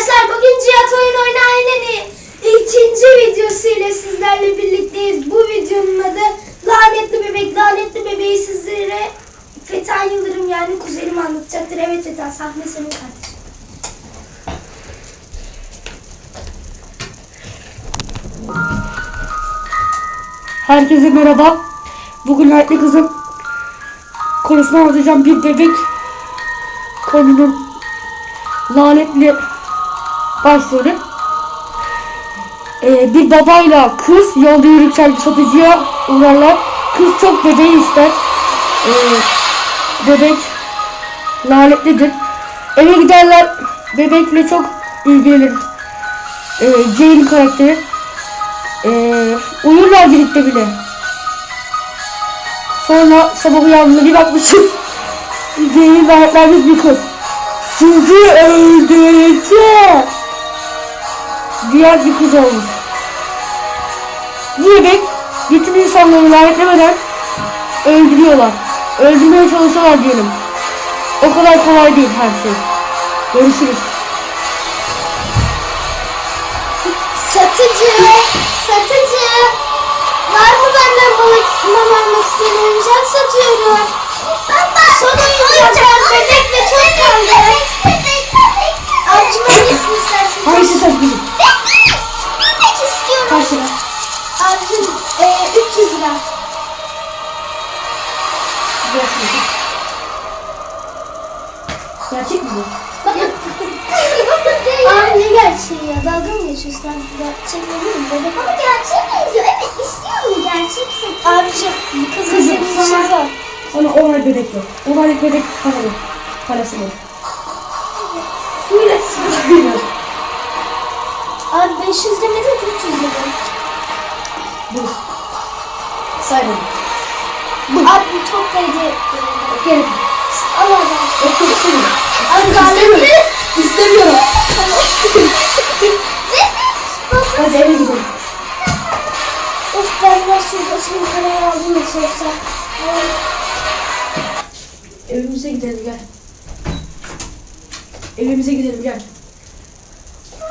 Arkadaşlar bugün Cihat Oyun Oynayan'ın ikinci videosuyla sizlerle birlikteyiz. Bu videonun adı Lanetli Bebek. Lanetli Bebeği sizlere Fethan Yıldırım yani kuzenim anlatacaktır. Evet Fethan sahne senin kardeşim. Herkese merhaba. Bugün Aytli kızım konusunu anlatacağım. Bir bebek konunun lanetli başrolü. Ee, bir babayla kız yolda yürürken satıcıya uğrarlar. Kız çok bebeği ister. Ee, bebek lanetlidir. Eve giderler. Bebekle çok ilgilenir. Ee, Jane karakteri. Ee, uyurlar birlikte bile. Sonra sabah uyandığında bir bakmışım. Zeynep lanetlenmiş bir kız. Sizi öldüreceğim. Diğer bir kız olmuş. Bu bebek bütün insanları lanetlemeden öldürüyorlar. Öldürmeye çalışıyorlar diyelim. O kadar kolay değil her şey. Görüşürüz. Satıcı, satıcı. Var mı benden balık mama almak isteyen oyuncak satıyorum. Son oyuncaklar bebek ve çok kaldı. Gerçek değil mi? Bebek ama gerçeğe benziyor. Evet istiyorum gerçeksin. Abicim kızın Kızım, senin sana- zor. Sana o ay bebek yok. O ay bebek paralı. Parası yok. Böylesin. Abi 500 demedin 300 dedim. Bu. Say bana. Abi bu çok değdi. Gel. Al. Yok yok istemiyorum. Abi lanetli. İstemiyorum. Hadi eve gidelim. Of ben biraz şurada senin parayı aldım da sorsa. Evimize gidelim gel. Evimize gidelim gel.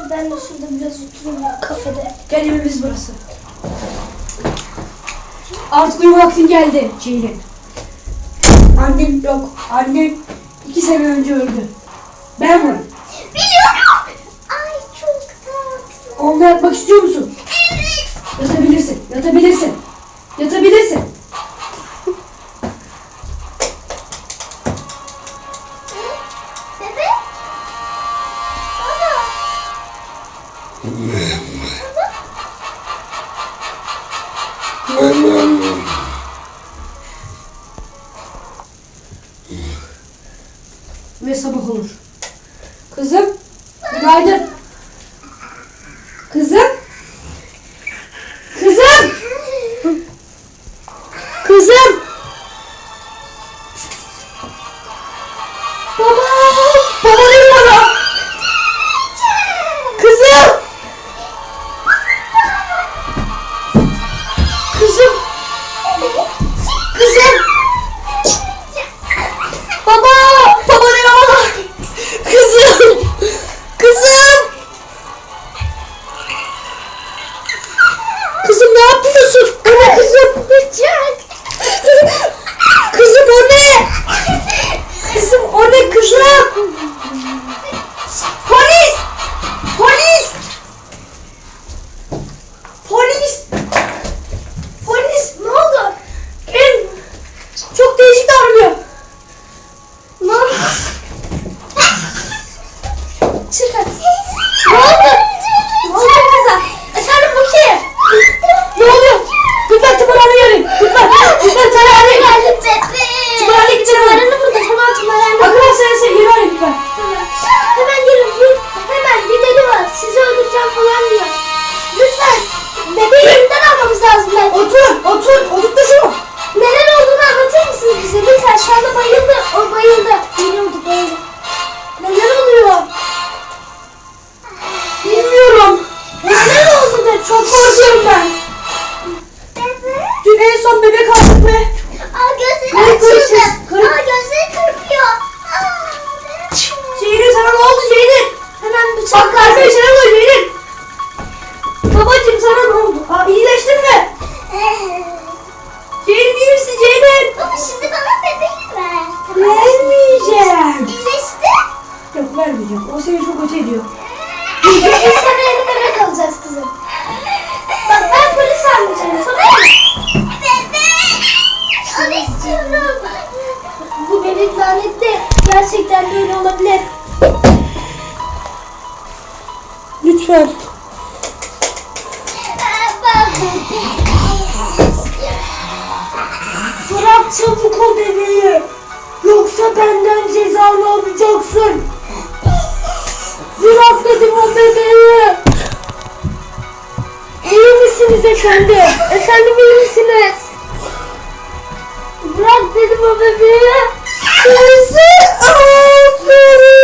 Ben de şurada biraz oturayım ya kafede. Gel evimiz burası. Artık uyuma vaktin geldi Ceylin. Annen yok. Annen iki sene önce öldü. Ben varım. Biliyorum. Onunla yatmak istiyor musun? Yatabilirsin. Yatabilirsin. Yatabilirsin. Bebek. Baba. Ve Lütfen. Bırak çabuk o bebeği. Yoksa benden cezanı alacaksın. Bırak dedim o bebeği. İyi misiniz efendim? Efendim iyi misiniz? Bırak dedim o bebeği. Sizi öldüreceğim.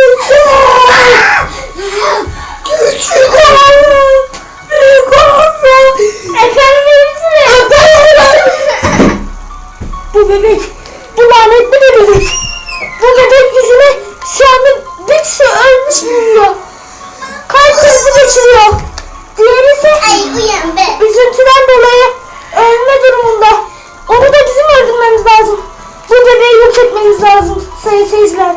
Küçük oğlum. Büyük oğlum. Efendim? Bu bebek, bu lanetli bebek. Bu bebek yüzüne şu anda bir kişi ölmüş bulunuyor. Kalp krizi geçiriyor. Diğeri ise üzüntüden dolayı ölme durumunda. Onu da bizim öldürmemiz lazım. Bu bebeği yok etmemiz lazım sayın seyirciler.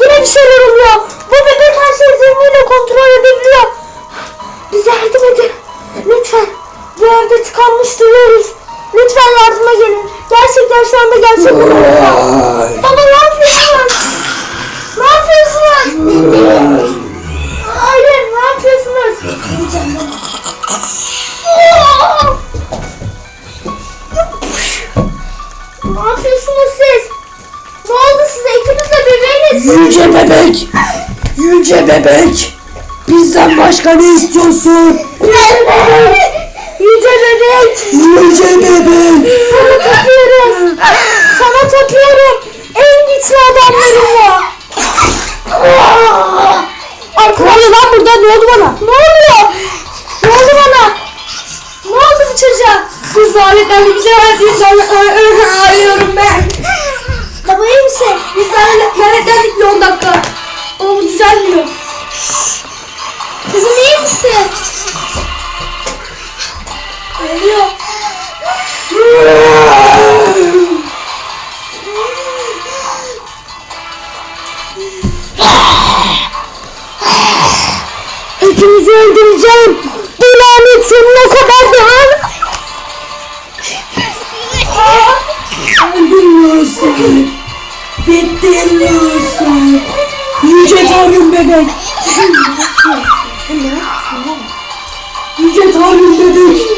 Yine bir şeyler oluyor. Bu bebek şeyi zihniyle kontrol edebiliyor. Bize yardım edin. Lütfen. Bu evde tıkanmış duyuyoruz. Lütfen yardıma gelin. Gerçekten şu anda gerçek oluyor. Yüce bebek. Bizden başka ne istiyorsun? Yüce bebek. Yüce bebek. Sana tapıyorum. Sana tapıyorum. En güçlü adamlarımla. Arkadaşlar lan burada ne oldu bana? Ne oluyor? Ne oldu bana? Ne oldu bu çocuğa? Kız lanetlendi bize verdiğin arıyorum ben. Baba iyi misin? Biz lanetlendik bir 10 dakika. Ama bu düzelmiyor. Kızım iyi misin? Ölüyor. Hepinizi öldüreceğim. Bu lanet sonuna kadar devam. Öldürüyorsun. Bittiriyorsun. Yüce Tanrım bebek. Yüce Tanrım bebek.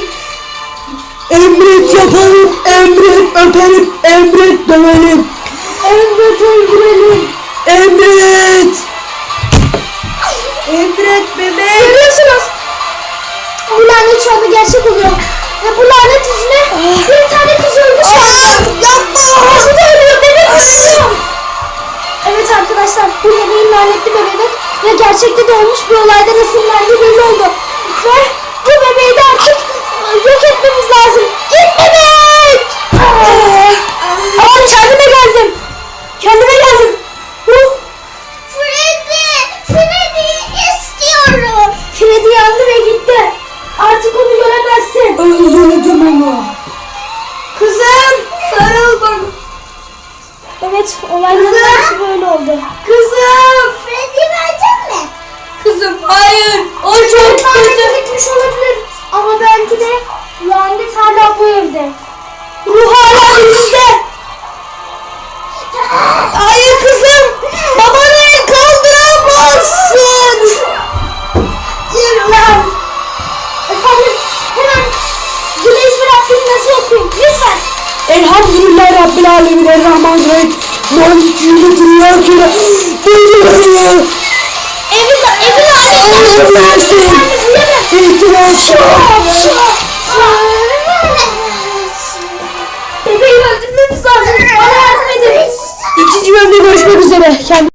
Emret yaparım, emret öperim, emret döverim. Emret öldürelim. Emret. Emret bebek. Görüyorsunuz. Bu lanet şu anda gerçek oluyor. Ve bu lanet yüzüne bir tane kız öldü şu anda. Yapma. Bu da arkadaşlar bu bebeğin lanetli bebek ve gerçekte de olmuş bir olayda esinlendiği belli oldu. Ve bu bebeği de artık yok etmemiz lazım. Git bebek! Aa, kendime geldim. Kendime geldim. Huh. Freddy. Freddy istiyorum. Freddy yandı ve gitti. Artık onu göremezsin. Öldürdüm onu. Kızım sarıl bana. Evet olayların bizde. Hayır kızım. Babanı kaldıramazsın. Yürü lan. Efendim hemen Güneş bıraktığını nasıl okuyayım? Lütfen. Elhamdülillah Rabbil Alemin Errahmanirrahim. Malik yürüdü ya kire. Beni Evi, evi lanet. Allah'ım versin. İhtiyaç Bebeği öldürmemiz lazım. İkinci bölümde görüşmek üzere. Kendinize